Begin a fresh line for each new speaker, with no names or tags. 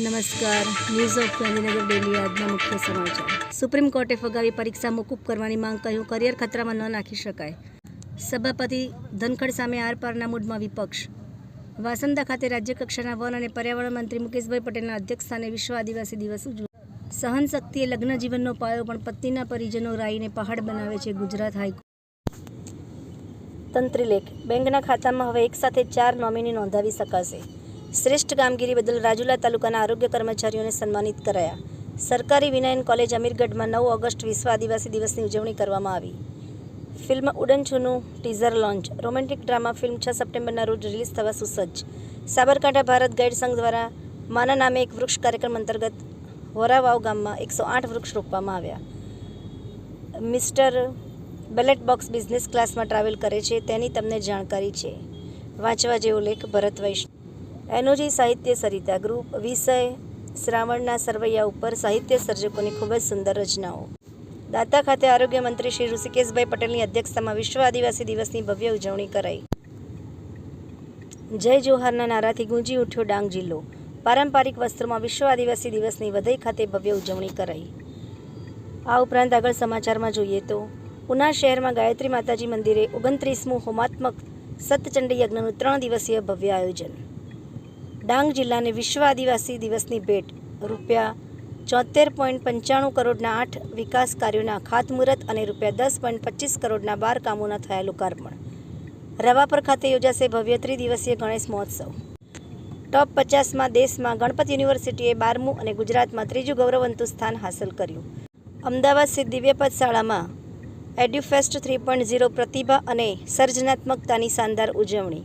નમસ્કાર. News of Gandhinagar daily આજના મુખ્ય સમાચાર. સુપ્રીમ કોર્ટે ફગાવી પરીક્ષા મોકૂફ કરવાની માંગ કહ્યું કરિયર ખતરામાં ન નાખી શકાય. સભાપતિ ધનખડ સામે આરપારના મૂડમાં વિપક્ષ. વાસંદા ખાતે રાજ્યકક્ષાના વન અને પર્યાવરણ મંત્રી મુકેશભાઈ પટેલના અધ્યક્ષસ્થાને વિશ્વ આદિવાસી દિવસ ઉજવાયો સહનશક્તિએ લગ્ન જીવનનો પાયો પણ પત્નીના પરિજનો રાઈને પહાડ બનાવે છે ગુજરાત હાઈકોર્ટ. તંત્રીલેખ બેંકના ખાતામાં હવે એકસાથે ચાર નોમિની નોંધાવી શકાશે. શ્રેષ્ઠ કામગીરી બદલ રાજુલા તાલુકાના આરોગ્ય કર્મચારીઓને સન્માનિત કરાયા. સરકારી વિનયન કોલેજ અમીરગઢમાં નવ ઓગસ્ટ વિશ્વ આદિવાસી દિવસની ઉજવણી કરવામાં આવી. ફિલ્મ ઉડન છુનું teaser launch. Romantic drama film છ સપ્ટેમ્બરના રોજ રિલીઝ થવા સુસજ્જ. સાબરકાંઠા ભારત ગાઈડ સંઘ દ્વારા માના નામે એક વૃક્ષ કાર્યક્રમ અંતર્ગત હોરાવાવ ગામમાં એકસો આઠ વૃક્ષ રોપવામાં આવ્યા. મિસ્ટર બેલેટ બોક્સ બિઝનેસ ક્લાસમાં ટ્રાવેલ કરે છે તેની તમને જાણકારી છે. વાંચવા જેવો લેખ ભરત વૈષ્ણવ. એનોજી સાહિત્ય સરિતા ગ્રુપ, વિષય, શ્રાવણના સરવૈયા ઉપર સાહિત્ય સર્જકોની ખૂબ જ સુંદર રચનાઓ. દાતા ખાતે આરોગ્ય મંત્રી શ્રી ઋષિકેશભાઈ પટેલની અધ્યક્ષતામાં વિશ્વ આદિવાસી દિવસની ભવ્ય ઉજવણી કરાઈ. જય જોહારના નારાથી ગુંજી ઉઠ્યો ડાંગ જિલ્લો. પારંપરિક વસ્ત્રોમાં વિશ્વ આદિવાસી દિવસની વધઈ ખાતે ભવ્ય ઉજવણી કરાઈ. આ ઉપરાંત આગળ સમાચારમાં જોઈએ તો, ઉના શહેરમાં ગાયત્રી માતાજી મંદિરે ઓગણત્રીસમું હોમાત્મક સતચંડી યજ્ઞનું ત્રણ દિવસીય ભવ્ય આયોજન. ડાંગ જિલ્લાને વિશ્વ આદિવાસી દિવસની ભેટ. રૂપિયા ચોતેર પોઈન્ટ પંચાણું કરોડના આઠ વિકાસ કાર્યોના ખાતમુહૂર્ત અને રૂપિયા દસ પોઈન્ટ પચીસ કરોડના બાર કામોના થયા લોકાર્પણ. રવાપર ખાતે યોજાશે ભવ્ય ત્રિદિવસીય ગણેશ મહોત્સવ. ટોપ પચાસમાં દેશમાં ગણપત યુનિવર્સિટીએ બારમું અને ગુજરાતમાં ત્રીજું ગૌરવવંતું સ્થાન હાંસલ કર્યું. અમદાવાદ સ્થિત દિવ્યપદ શાળામાં એડ્યુફેસ્ટ થ્રી પોઈન્ટ ઝીરો પ્રતિભા અને સર્જનાત્મકતાની શાનદાર ઉજવણી.